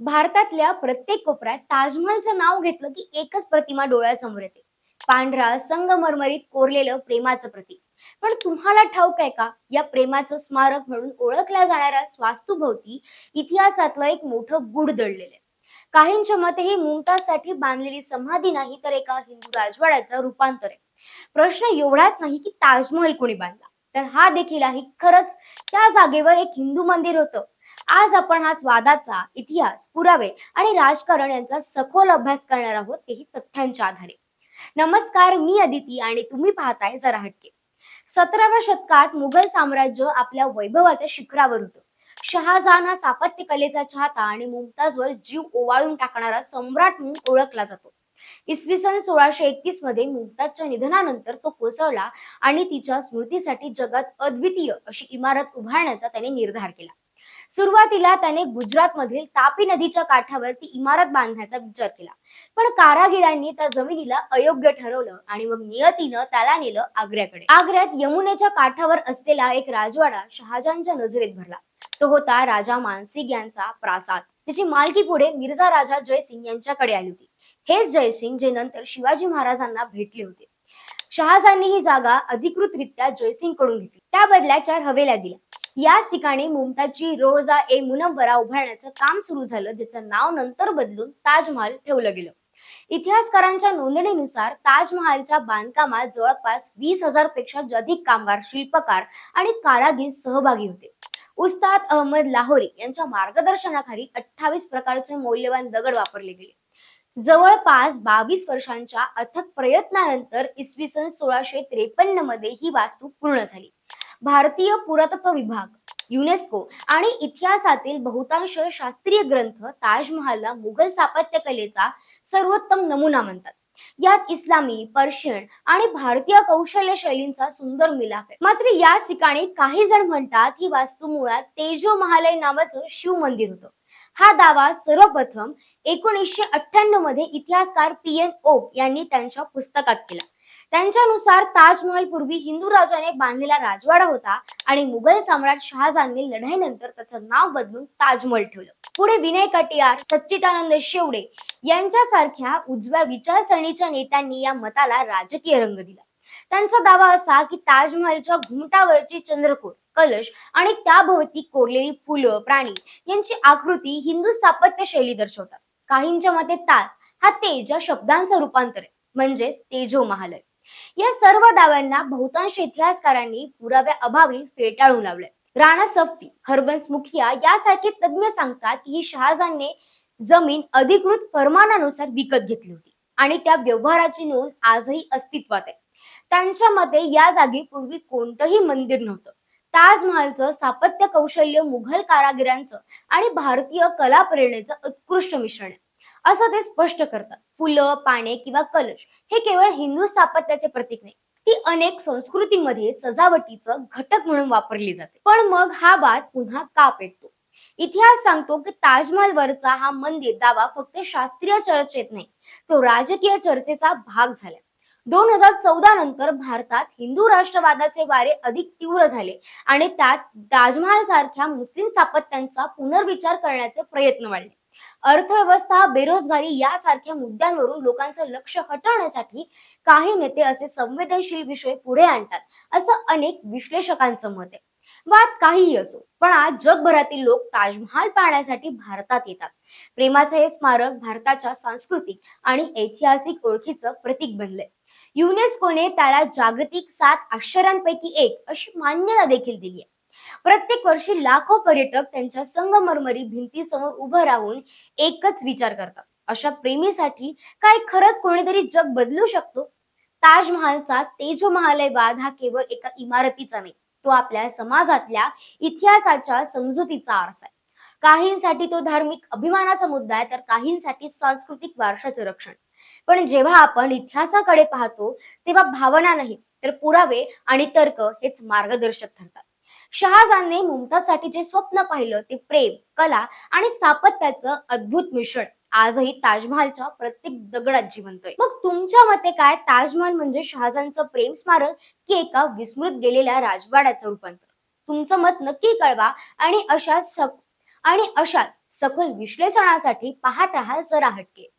भारतातल्या प्रत्येक कोपऱ्यात ताजमहलचं नाव घेतलं की एकच प्रतिमा डोळ्यासमोर येते. पांढरा संगमरमरीत कोरलेलं प्रेमाचं प्रतीक. पण तुम्हाला ठाऊक आहे का? या प्रेमाचं स्मारक म्हणून ओळखल्या जाणाऱ्या वास्तूभोवती इतिहासातलं एक मोठं गुढ दडलेलं आहे. काहींच्या मते ही मुमताजसाठी बांधलेली समाधी नाही तर एका हिंदू राजवाड्याचं रूपांतर आहे. प्रश्न एवढाच नाही की ताजमहल कोणी बांधला. तर हा देखील आहे खरंच त्या जागेवर एक हिंदू मंदिर होतं. आज आपण हाच वादाचा इतिहास पुरावे आणि राजकारण यांचा सखोल अभ्यास करणार आहोत तेही तथ्यांच्या आधारे. नमस्कार मी अदिती आणि तुम्ही पाहताय जरा हटके सतराव्या शतकात मुघल साम्राज्य आपल्या वैभवाच्या शिखरावर होतं. शहाजहान हा स्थापत्य कलेचा चाहता आणि मुमताजवर जीव ओवाळून टाकणारा सम्राट म्हणून ओळखला जातो. इसवी सन सोळाशे एकतीसमध्ये मुमताजच्या निधनानंतर तो कोसळला आणि तिच्या स्मृतीसाठी जगात अद्वितीय अशी इमारत उभारण्याचा त्याने निर्धार केला. सुरुवातीला त्याने गुजरातमधील तापी नदीच्या काठावर ती इमारत बांधण्याचा विचार केला. पण कारागिरांनी त्या जमिनीला अयोग्य ठरवलं आणि मग नियतीनं त्याला नेलं आग्र्याकडे. आग्र्यात यमुनेच्या काठावर असलेला एक राजवाडा शहाजांच्या नजरेत भरला. तो होता राजा मानसिंग यांचा प्रासाद. त्याची मालकी पुढे मिर्झा राजा जयसिंग यांच्याकडे आली होती. हेच जयसिंग जे नंतर शिवाजी महाराजांना भेटले होते. शहाजांनी ही जागा अधिकृतरित्या जयसिंगकडून घेतली. त्या बदल्या चार हवेल्या दिल्या. याच ठिकाणी मुमताजची रोजा ए मुनव्वरा उभारण्याचं काम सुरू झालं ज्याचं नाव नंतर बदलून ताजमहाल ठेवलं गेलं. इतिहासकारांच्या नोंदणीनुसार ताजमहालच्या बांधकामात जवळपास वीस हजारपेक्षा अधिक कामगार शिल्पकार आणि कारागीर सहभागी होते. उस्ताद अहमद लाहोरी यांच्या मार्गदर्शनाखाली अठ्ठावीस प्रकारचे मौल्यवान दगड वापरले गेले. जवळपास बावीस वर्षांच्या अथक प्रयत्नानंतर इसवी सन सोळाशे त्रेपन्नमध्ये ही वास्तू पूर्ण झाली. भारतीय पुरातत्व विभाग युनेस्को आणि इतिहासातील बहुतांश शास्त्रीय ग्रंथ ताजमहालला मुघल स्थापत्यकलेचा सर्वोत्तम नमुना म्हणतात. यात इस्लामी पर्शियन आणि भारतीय कौशल्य शैलींचा सुंदर मिलाफ आहे. मात्र या ठिकाणी काही जण म्हणतात ही वास्तू मुळात तेजो महालय नावाचं शिव मंदिर होतं. हा दावा सर्वप्रथम एकोणीसशे अठ्ठ्याण्णवमध्ये इतिहासकार पी एन ओक यांनी त्यांच्या पुस्तकात केला. त्यांच्यानुसार ताजमहल पूर्वी हिंदू राजाने बांधलेला राजवाडा होता आणि मुघल सम्राट शहाजहानने लढाईनंतर त्याचं नाव बदलून ताजमहल ठेवलं. पुढे विनय कटियार सच्चिदानंद शेवडे यांच्यासारख्या उजव्या विचारसरणीच्या नेत्यांनी या मताला राजकीय रंग दिला. त्यांचा दावा असा की ताजमहलच्या घुमटावरची चंद्रकोर कलश आणि त्याभोवती कोरलेली फुलं प्राणी यांची आकृती हिंदू स्थापत्य शैली दर्शवतात. काहींच्या मते ताज हा तेज या शब्दांचं रूपांतर आहे. म्हणजेच तेजो महालय या सर्व दाव्यांना बहुतांश इतिहासकारांनी पुराव्या अभावी फेटाळून लावले. राणा सफ्फी हरबंस मुखिया यासारखे तज्ज्ञ सांगतात की ही जमीन अधिकृत फरमानानुसार विकत घेतली होती आणि त्या व्यवहाराची नोंद आजही अस्तित्वात आहे. त्यांच्या मते या जागी पूर्वी कोणतंही मंदिर नव्हतं. ताजमहालचं स्थापत्य कौशल्य मुघल कारागिरांचं आणि भारतीय कला प्रेरणेचं उत्कृष्ट मिश्रण आहे. असं ते स्पष्ट करतात. फुलं पाने किंवा कलश हे केवळ हिंदू स्थापत्याचे प्रतीक नाही ती अनेक संस्कृतीमध्ये सजावटीचं घटक म्हणून वापरली जाते. पण मग हा वाद पुन्हा का पेटतो? इतिहास सांगतो की ताजमहल वरचा हा मंदिर दावा फक्त शास्त्रीय चर्चेत नाही तो राजकीय चर्चेचा भाग झाला. दोन हजार चौदा नंतर भारतात हिंदू राष्ट्रवादाचे वारे अधिक तीव्र झाले आणि त्यात ताजमहाल सारख्या मुस्लिम स्थापत्यांचा पुनर्विचार करण्याचे प्रयत्न वाढले. अर्थव्यवस्था बेरोजगारी यासारख्या मुद्द्यांवरून लोकांचं लक्ष हटवण्यासाठी काही नेते असे संवेदनशील विषय पुढे आणतात असं अनेक विश्लेषकांचं मत आहे. वाद काहीही असो पण आज जगभरातील लोक ताजमहाल पाहण्यासाठी भारतात येतात. प्रेमाचे हे स्मारक भारताच्या सांस्कृतिक आणि ऐतिहासिक ओळखीचं प्रतीक बनलंय. युनेस्कोने त्याला जागतिक सात आश्चर्यांपैकी एक अशी मान्यता देखील दिली आहे. प्रत्येक वर्षी लाखो पर्यटक त्यांच्या संगमरमरी भिंतीसमोर उभं राहून एकच विचार करतात. अशा प्रेमीसाठी काय खरंच कोणीतरी जग बदलू शकतो? ताजमहालचा तेजमहालय वाद हा केवळ एका इमारतीचा नाही तो आपल्या समाजातल्या इतिहासाच्या समजुतीचा आरसा आहे. काहींसाठी तो धार्मिक अभिमानाचा मुद्दा आहे तर काहींसाठी सांस्कृतिक वारशाचं रक्षण. पण जेव्हा आपण इतिहासाकडे पाहतो तेव्हा भावना नाही तर पुरावे आणि तर्क हेच मार्गदर्शक ठरतात. शहाजहानने मुमताजसाठी जे स्वप्न पाहिलं ते प्रेम कला आणि स्थापत्याचं अद्भुत मिश्रण. आजही ताजमहालच्या प्रत्येक दगडात जिवंत आहे मग तुमच्या मते काय? ताजमहाल म्हणजे शहाजहानचं प्रेम स्मारक की एका विस्मृत गेलेल्या राजवाड्याचं रूपांतर? तुमचं मत नक्की कळवा आणि अशाच आणि अशाच सखोल विश्लेषणासाठी पाहत राहा जरा हटके.